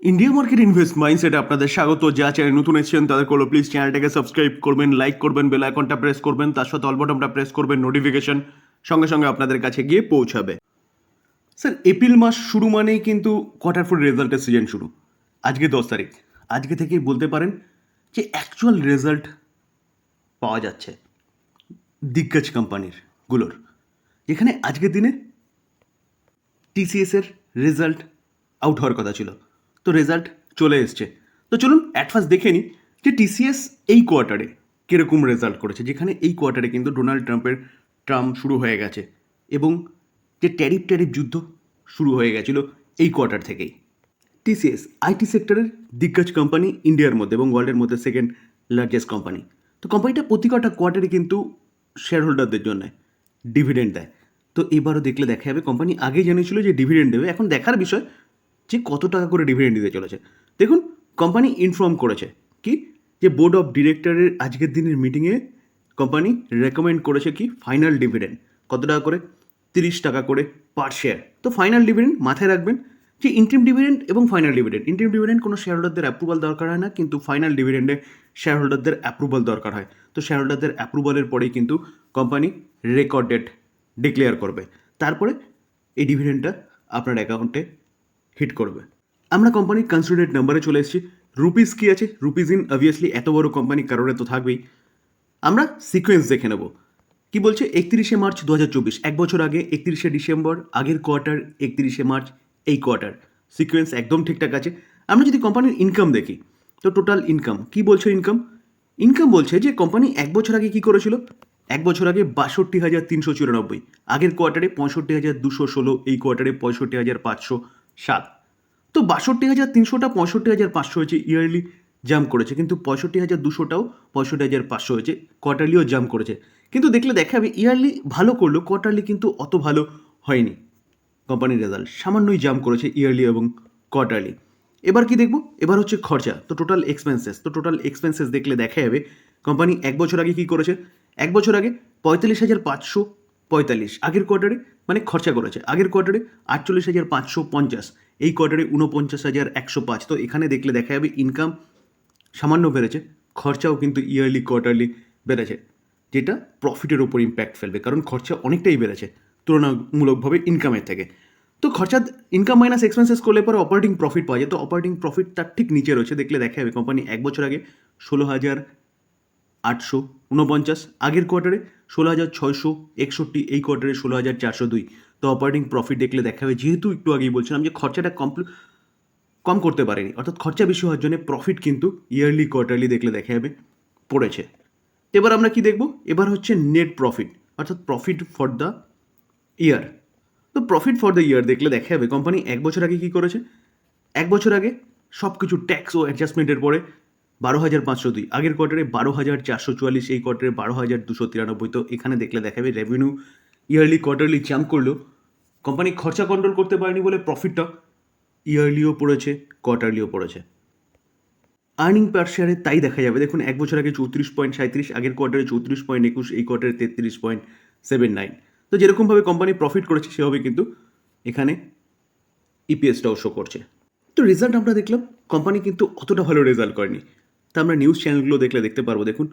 India market invest মাইন্ডসেটে আপনাদের স্বাগত। যা চ্যানেল নতুন এসেছেন, তাদের করল প্লিজ চ্যানেলটাকে সাবস্ক্রাইব করবেন লাইক করবেন বেল আইকনটা প্রেস করবেন, তার সাথে অল বটনটা প্রেস করবেন নোটিফিকেশন সঙ্গে সঙ্গে আপনাদের কাছে গিয়ে পৌঁছাবে। স্যার এপ্রিল মাস শুরু মানেই কিন্তু কোয়ার্টার ফোর রেজাল্টের সিজন শুরু। আজকে দশ তারিখ। আজকে থেকেই বলতে পারেন যে অ্যাকচুয়াল রেজাল্ট পাওয়া যাচ্ছে দিগ্গজ কোম্পানিরগুলোর। যেখানে আজকের দিনে টিসিএসের রেজাল্ট আউট হওয়ার কথা ছিল। তো রেজাল্ট চলে এসছে। তো চলুন অ্যাট ফার্স্ট দেখে নিই যে টিসিএস এই কোয়ার্টারে কীরকম রেজাল্ট করেছে, যেখানে এই কোয়ার্টারে কিন্তু ডোনাল্ড ট্রাম্পের ট্রাম্প শুরু হয়ে গেছে এবং যে ট্যারিফ ট্যারিফ যুদ্ধ শুরু হয়ে গেছিল এই কোয়ার্টার থেকেই। টিসিএস আইটি সেক্টরের দিগ্গজ কোম্পানি ইন্ডিয়ার মধ্যে এবং ওয়ার্ল্ডের মধ্যে সেকেন্ড লার্জেস্ট কোম্পানি তো কোম্পানিটা প্রতি কটা কোয়ার্টারে কিন্তু শেয়ার হোল্ডারদের জন্য ডিভিডেন্ড দেয়। তো এবারও দেখলে দেখা যাবে কোম্পানি আগেই জানিয়েছিল যে ডিভিডেন্ড দেবে। এখন দেখার বিষয় যে কত টাকা করে ডিভিডেন্ড দিতে চলেছে। দেখুন কোম্পানি ইনফর্ম করেছে। কি? যে বোর্ড অফ ডিরেক্টরের আজকের দিনের মিটিংয়ে কোম্পানি রেকমেন্ড করেছে কি? ফাইনাল ডিভিডেন্ড কত টাকা করে? তিরিশ টাকা করে পার শেয়ার তো ফাইনাল ডিভিডেন্ড মাথায় রাখবেন যে ইন্ট্রিম ডিভিডেন্ড এবং ফাইনাল ডিভিডেন্ড ইন্ট্রিম ডিভিডেন্ড কোনো শেয়ার হোল্ডারদের অ্যাপ্রুভাল দরকার হয় না, কিন্তু ফাইনাল ডিভিডেন্ডে শেয়ার হোল্ডারদের অ্যাপ্রুভাল দরকার হয়। তো শেয়ার হোল্ডারদের অ্যাপ্রুভালের পরেই কিন্তু কোম্পানি রেকর্ড ডেট ডিক্লেয়ার করবে। তারপরে এই ডিভিডেন্ডটা আপনার অ্যাকাউন্টে হিট করবে। আমরা কোম্পানির কনসিডারেট নাম্বারে চলে এসেছি। রুপিস কি আছে? রুপিস ইন অবভিয়াসলি এত বড় কোম্পানি কারোর তো থাকবেই। আমরা সিকোয়েন্স দেখে নেব। কি বলছে? একত্রিশে মার্চ দু হাজার চব্বিশ, এক বছর আগে একত্রিশে ডিসেম্বর, আগের কোয়ার্টার একত্রিশে মার্চ, এই কোয়ার্টার সিকোয়েন্স একদম ঠিকঠাক আছে। আমরা যদি কোম্পানির ইনকাম দেখি, তো টোটাল ইনকাম কি বলছে ইনকাম ইনকাম বলছে যে কোম্পানি এক বছর আগে কি করেছিল? এক বছর আগে বাষট্টি হাজার তিনশো চুরানব্বই, আগের কোয়ার্টারে পঁয়ষট্টি হাজার দুশো ষোলো, এই কোয়ার্টারে পঁয়ষট্টি হাজার পাঁচশো। সাত। তো বাষট্টি হাজার তিনশোটা, পঁয়ষট্টি হাজার পাঁচশো হয়েছে ইয়ারলি জাম্প করেছে। কিন্তু পঁয়ষট্টি হাজার দুশোটাও পঁয়ষট্টি হাজার পাঁচশো হয়েছে কোয়ার্টারলিও জাম্প করেছে। কিন্তু দেখলে দেখা যাবে ইয়ারলি ভালো করল কোয়ার্টারলি কিন্তু অত ভালো হয়নি। কোম্পানির রেজাল্ট সামান্যই জাম্প করেছে ইয়ারলি এবং কোয়ার্টারলি এবার কি দেখব? এবার হচ্ছে খরচা, তো টোটাল এক্সপেন্সেস তো টোটাল এক্সপেন্সেস দেখলে দেখা যাবে কোম্পানি এক বছর আগে কি করেছে? এক বছর আগে পঁয়তাল্লিশ হাজার পাঁচশো পঁয়তাল্লিশ, আগের কোয়ার্টারে মানে খরচা করেছে। আগের কোয়ার্টারে আটচল্লিশ হাজার পাঁচশো পঞ্চাশ, এই কোয়ার্টারে উনপঞ্চাশ হাজার একশো পাঁচ। তো এখানে দেখলে দেখা যাবে ইনকাম সামান্য বেড়েছে, খরচাও কিন্তু ইয়ারলি কোয়ার্টারলি বেড়েছে, যেটা প্রফিটের ওপর ইম্প্যাক্ট ফেলবে, কারণ খরচা অনেকটাই বেড়েছে, তুলনামূলকভাবে ইনকামের থেকে। তো খরচা ইনকাম মাইনাস এক্সপেন্সেস করলে পরে অপারেটিং প্রফিট পাওয়া যায়। তো অপারেটিং প্রফিট তার ঠিক নিচে রয়েছে, দেখলে দেখা যাবে কোম্পানি এক বছর আগে ষোলো হাজার আটশো উনপঞ্চাশ আগের কোয়ার্টারে ষোলো হাজার ছয়শো একষট্টি, এই কোয়ার্টারে ষোলো হাজার চারশো দুই। তো অপারেটিং প্রফিট দেখলে দেখা হবে যেহেতু একটু আগেই বলছিলাম যে খরচাটা কমপ্লি কম করতে পারেনি, অর্থাৎ খরচা বেশি হওয়ার জন্য প্রফিট কিন্তু ইয়ারলি কোয়ার্টারলি দেখলে দেখা যাবে পড়েছে। এবার আমরা কি দেখব? এবার হচ্ছে নেট প্রফিট অর্থাৎ প্রফিট ফর দ্য ইয়ার তো প্রফিট ফর দ্য ইয়ার দেখলে দেখা যাবে কোম্পানি এক বছর আগে কী করেছে? এক বছর আগে সব কিছু ট্যাক্স ও অ্যাডজাস্টমেন্টের পরে বারো হাজার পাঁচশো দুই। আগের কোয়ার্টারে বারো হাজার চারশো চুয়াল্লিশ, এই কোয়ার্টারে বারো হাজার দুশো তিরানব্বই। তো এখানে দেখলে দেখাবে রেভিনিউ ইয়ারলি কোয়ার্টারলি জাম্প করলেও কোম্পানি খরচা কন্ট্রোল করতে পারেনি বলে প্রফিটটা ইয়ারলিও পড়েছে কোয়ার্টারলিও পড়েছে। আর্নিং পার শেয়ারে তাই দেখা যাবে। দেখুন, এক বছর আগে চৌত্রিশ পয়েন্ট সাঁত্রিশ আগের কোয়ার্টারে চৌত্রিশ পয়েন্ট একুশ, এই কোয়ার্টারে তেত্রিশ পয়েন্ট সেভেন নাইন। তো যেরকমভাবে কোম্পানি প্রফিট করেছে, সেভাবে কিন্তু এখানে ইপিএসটাও শো করছে। তো রেজাল্ট আমরা দেখলাম কোম্পানি কিন্তু অতটা ভালো রেজাল্ট করেনি। তা আমরা নিউজ চ্যানেলগুলো দেখলে দেখতে পারব, দেখুন।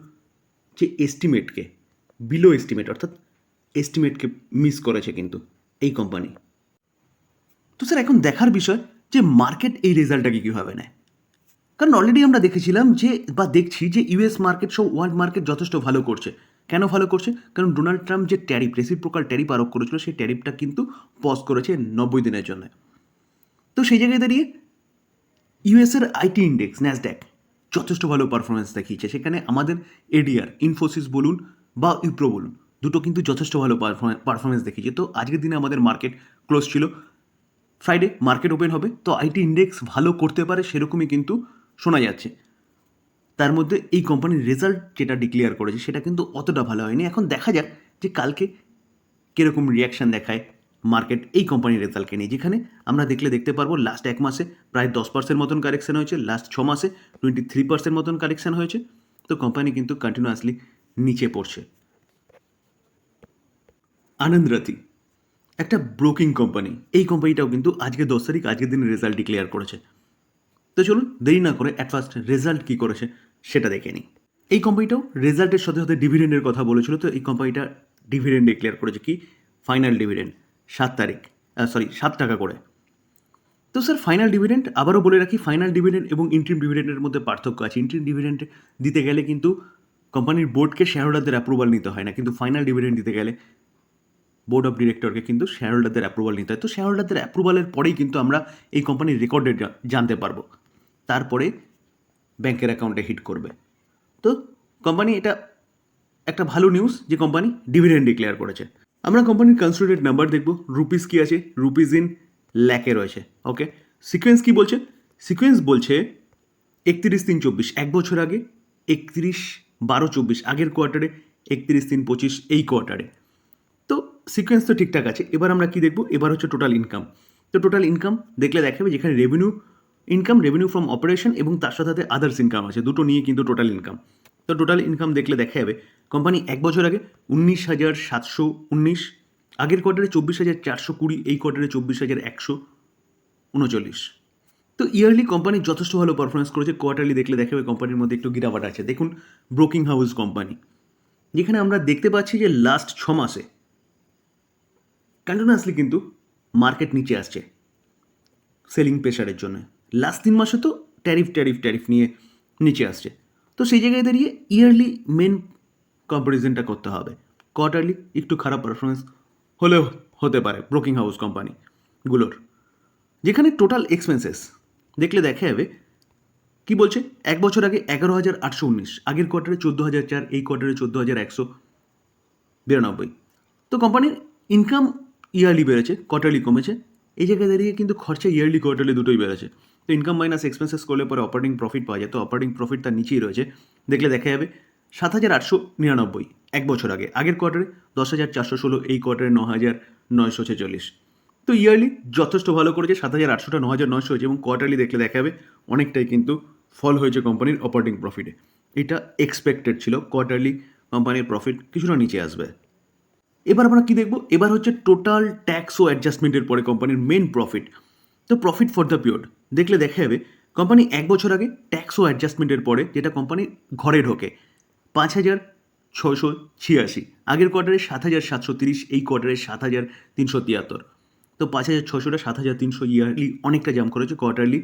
যে এস্টিমেটকে বিলো এস্টিমেট অর্থাৎ এস্টিমেটকে মিস করেছে কিন্তু এই কোম্পানি তো স্যার এখন দেখার বিষয় যে মার্কেট এই রেজাল্টটাকে কীভাবে নেয়? কারণ অলরেডি আমরা দেখেছিলাম যে, বা দেখছি যে ইউএস মার্কেট সব ওয়ার্ল্ড মার্কেট যথেষ্ট ভালো করছে। কেন ভালো করছে? কারণ ডোনাল্ড ট্রাম্প যে ট্যারিফ রেসিপ্রোকাল ট্যারিফ আরোপ করেছিল, সেই ট্যারিফটা কিন্তু পজ করেছে নব্বই দিনের জন্য। তো সেই জায়গায় দাঁড়িয়ে ইউএসের আইটি ইন্ডেক্স ন্যাসড্যাক যথেষ্ট ভালো পারফরমেন্স দেখিয়েছে। সেখানে আমাদের এডিআর ইনফোসিস বলুন বা ইপ্রো বলুন, দুটো কিন্তু যথেষ্ট ভালো পারফরমেন্স দেখিয়েছে। তো আজকের দিনে আমাদের মার্কেট ক্লোজ ছিল। ফ্রাইডে মার্কেট ওপেন হবে। তো আইটি ইন্ডেক্স ভালো করতে পারে সেরকমই কিন্তু শোনা যাচ্ছে। তার মধ্যে এই কোম্পানির রেজাল্ট যেটা ডিক্লেয়ার করেছে, সেটা কিন্তু অতটা ভালো হয়নি। এখন দেখা যাক যে কালকে কীরকম রিয়াকশান দেখায়। মার্কেট এই কোম্পানির রেজাল্টকে নিয়ে, যেখানে আমরা দেখলে দেখতে পারব লাস্ট এক মাসে প্রায় দশ পার্সেন্ট মতন কারেকশন হয়েছে লাস্ট ছ মাসে টোয়েন্টি থ্রি পার্সেন্ট মতন কারেকশন হয়েছে। তো কোম্পানি কিন্তু কন্টিনিউয়াসলি নিচে পড়ছে। আনন্দরাতি একটা ব্রোকিং কোম্পানি এই কোম্পানিটাও কিন্তু আজকে দশ তারিখ, আজকের দিনে রেজাল্ট ডিক্লেয়ার করেছে। তো চলুন, দেরি না করে অ্যাট ফার্স্ট রেজাল্ট কী করেছে সেটা দেখে নিই। এই কোম্পানিটাও রেজাল্টের সাথে সাথে ডিভিডেন্ডের কথা বলেছিল, তো এই কোম্পানিটা ডিভিডেন্ড ডিক্লেয়ার করেছে কি? ফাইনাল ডিভিডেন্ড সাত তারিখ সরি সাত টাকা করে। তো স্যার ফাইনাল ডিভিডেন্ড আবারও বলে রাখি ফাইনাল ডিভিডেন্ড এবং ইন্ট্রিম ডিভিডেন্ডের মধ্যে পার্থক্য আছে। ইন্ট্রিম ডিভিডেন্ড দিতে গেলে কিন্তু কোম্পানির বোর্ডকে শেয়ার হোল্ডারদের অ্যাপ্রুভাল নিতে হয় না, কিন্তু ফাইনাল ডিভিডেন্ড দিতে গেলে বোর্ড অফ ডিরেক্টরকে কিন্তু শেয়ার হোল্ডারদের অ্যাপ্রুভাল নিতে হয়। তো শেয়ার হোল্ডারদের অ্যাপ্রুভালের পরেই কিন্তু আমরা এই কোম্পানির রেকর্ডে জানতে পারব। তারপরে ব্যাংকের অ্যাকাউন্টে হিট করবে। তো কোম্পানি এটা একটা ভালো নিউজ যে কোম্পানি ডিভিডেন্ড ডিক্লেয়ার করেছে। আমরা কোম্পানির কনসিডারেড নাম্বার দেখব রুপিস কি আছে রুপিস ইন ল্যাকে রয়েছে ওকে সিকোয়েন্স কি বলছে? সিকোয়েন্স বলছে একত্রিশ তিন চব্বিশ, এক বছর আগে একত্রিশ বারো চব্বিশ, আগের কোয়ার্টারে একত্রিশ তিন পঁচিশ, এই কোয়ার্টারে তো সিকোয়েন্স তো ঠিকঠাক আছে, এবার আমরা কি দেখব? এবার হচ্ছে টোটাল ইনকাম তো টোটাল ইনকাম দেখলে দেখাবে যেখানে revenue income revenue from operation এবং তার সাথে সাথে আদার্স ইনকাম আছে, দুটো নিয়ে কিন্তু টোটাল ইনকাম তো টোটাল ইনকাম দেখলে দেখা যাবে কোম্পানি এক বছর আগে উনিশ হাজার সাতশো উনিশ, আগের কোয়ার্টারে চব্বিশ হাজার চারশো কুড়ি, এই কোয়ার্টারে চব্বিশ হাজার একশো উনচল্লিশ। তো ইয়ারলি কোম্পানি যথেষ্ট ভালো পারফরমেন্স করেছে। কোয়ার্টারলি দেখলে দেখা যাবে কোম্পানির মধ্যে একটু গিরাবাট আছে। দেখুন, ব্রোকিং হাউস কোম্পানি। যেখানে আমরা দেখতে পাচ্ছি যে লাস্ট ছ মাসে কন্টিনিউয়াসলি কিন্তু মার্কেট নিচে আসছে। সেলিং প্রেশারের জন্য। লাস্ট তিন মাসে তো ট্যারিফ ট্যারিফ ট্যারিফ নিয়ে নিচে আসছে। তো সেই জায়গায় দাঁড়িয়ে ইয়ারলি মেন কম্পারিজনটা করতে হবে। কোয়ার্টারলি একটু খারাপ পারফরমেন্স হলেও হতে পারে ব্রোকিং হাউস কোম্পানিগুলোর যেখানে টোটাল এক্সপেন্সেস দেখলে দেখা যাবে, কি বলছে? এক বছর আগে এগারো হাজার আটশো উনিশ, আগের কোয়ার্টারে চোদ্দ হাজার চার, এই কোয়ার্টারে চোদ্দ হাজার একশো বিরানব্বই। তো কোম্পানির ইনকাম ইয়ারলি বেড়েছে কোয়ার্টারলি কমেছে। এই জায়গায় দাঁড়িয়ে কিন্তু খরচা ইয়ারলি কোয়ার্টারলি দুটোই বেড়েছে। তো ইনকাম মাইনাস এক্সপেন্সেস করলে পরে অপারেটিং প্রফিট পাওয়া যায়। তো অপারেটিং প্রফিট তার নিচেই রয়েছে। দেখলে দেখা যাবে সাত হাজার আটশো নিরানব্বই, এক বছর আগে। আগের কোয়ার্টারে দশ হাজার চারশো ষোলো, এই কোয়ার্টারে ন হাজার নয়শো ছেচল্লিশ। তো ইয়ারলি যথেষ্ট ভালো করেছে, সাত হাজার আটশোটা ন হাজার নয়শো হয়েছে এবং কোয়ার্টারলি দেখলে দেখা যাবে অনেকটাই কিন্তু ফল হয়েছে কোম্পানির অপারেটিং প্রফিটে। এটা এক্সপেক্টেড ছিল, কোয়ার্টারলি কোম্পানির প্রফিট কিছুটা নিচে আসবে। এবার আমরা কি দেখব? এবার হচ্ছে টোটাল ট্যাক্স ও অ্যাডজাস্টমেন্টের পরে কোম্পানির মেন প্রফিট। তো প্রফিট ফর দ্য পিরিয়ড, দেখলে দেখা যাবে কোম্পানি এক বছর আগে ট্যাক্স ও অ্যাডজাস্টমেন্টের পরে যেটা কোম্পানি ঘরে ঢোকে পাঁচ হাজার ছশো ছিয়াশি। আগের কোয়ার্টারে সাত হাজার সাতশো তিরিশ, এই কোয়ার্টারে সাত হাজার তিনশো তিয়াত্তর। তো পাঁচ হাজার ছশোটা সাত হাজার তিনশো ইয়ারলি অনেকটা জাম করেছে, কোয়ার্টারলি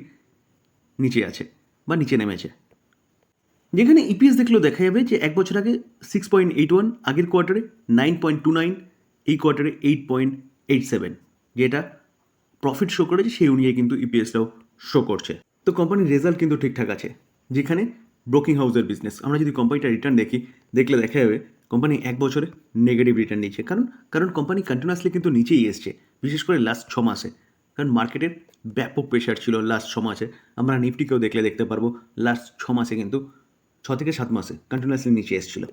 নিচে আছে বা নিচে নেমেছে। যেখানে ইপিএস দেখলেও দেখা যাবে যে এক বছর আগে সিক্স পয়েন্ট এইট ওয়ান আগের কোয়ার্টারে নাইন পয়েন্ট টু নাইন এই কোয়ার্টারে এইট পয়েন্ট এইট সেভেন যেটা প্রফিট শো করেছে, সেই অনুযায়ী কিন্তু ইপিএসটাও শো করছে। তো কোম্পানির রেজাল্ট কিন্তু ঠিকঠাক আছে, যেখানে ব্রোকিং হাউসের বিজনেস আমরা যদি কোম্পানিটা রিটার্ন দেখি, দেখলে দেখা যাবে কোম্পানি এক বছরে নেগেটিভ রিটার্ন নিচ্ছে। কারণ কারণ কোম্পানি কন্টিনিউয়াসলি কিন্তু নিচেই এসছে, বিশেষ করে লাস্ট ছ মাসে। কারণ মার্কেটের ব্যাপক প্রেশার ছিল লাস্ট ছ মাসে। আমরা নিফটিকেও দেখলে দেখতে পারব লাস্ট ছ মাসে কিন্তু ছ থেকে সাত মাসে কন্টিনিউয়াসলি নিচে এসেছিল।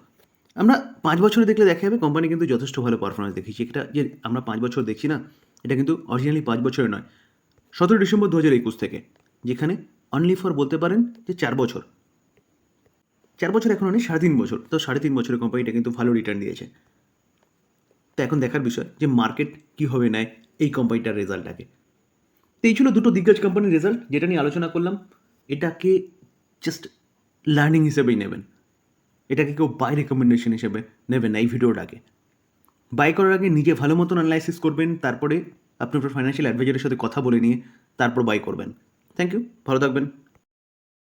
আমরা পাঁচ বছরে দেখলে দেখা যাবে কোম্পানি কিন্তু যথেষ্ট ভালো পারফরমেন্স দেখিয়েছে। এটা যে আমরা পাঁচ বছর দেখছি না, এটা কিন্তু অরিজিনালি পাঁচ বছরে নয়। সতেরো ডিসেম্বর দু হাজার একুশ থেকে, যেখানে অনলি ফর বলতে পারেন যে চার বছর। চার বছর এখন নেই সাড়ে তিন বছর। তো সাড়ে তিন বছরের কোম্পানিটা কিন্তু ভালো রিটার্ন দিয়েছে। তো এখন দেখার বিষয় যে মার্কেট কীভাবে নেয় এই কোম্পানিটার রেজাল্টটাকে তো এই ছিল দুটো দিগ্গজ কোম্পানির রেজাল্ট যেটা নিয়ে আলোচনা করলাম। এটাকে জাস্ট লার্নিং হিসেবেই নেবেন। এটাকে কেউ বাই রেকমেন্ডেশন হিসেবে নেবেন এই ভিডিওটাকে। বাই করার আগে নিজে ভালো মতন অ্যানালাইসিস করবেন, তারপরে আপনি আপনার ফাইন্যান্সিয়াল অ্যাডভাইজারের সাথে কথা বলে নিয়ে তারপর বাই করবেন। থ্যাংক ইউ ভালো থাকবেন।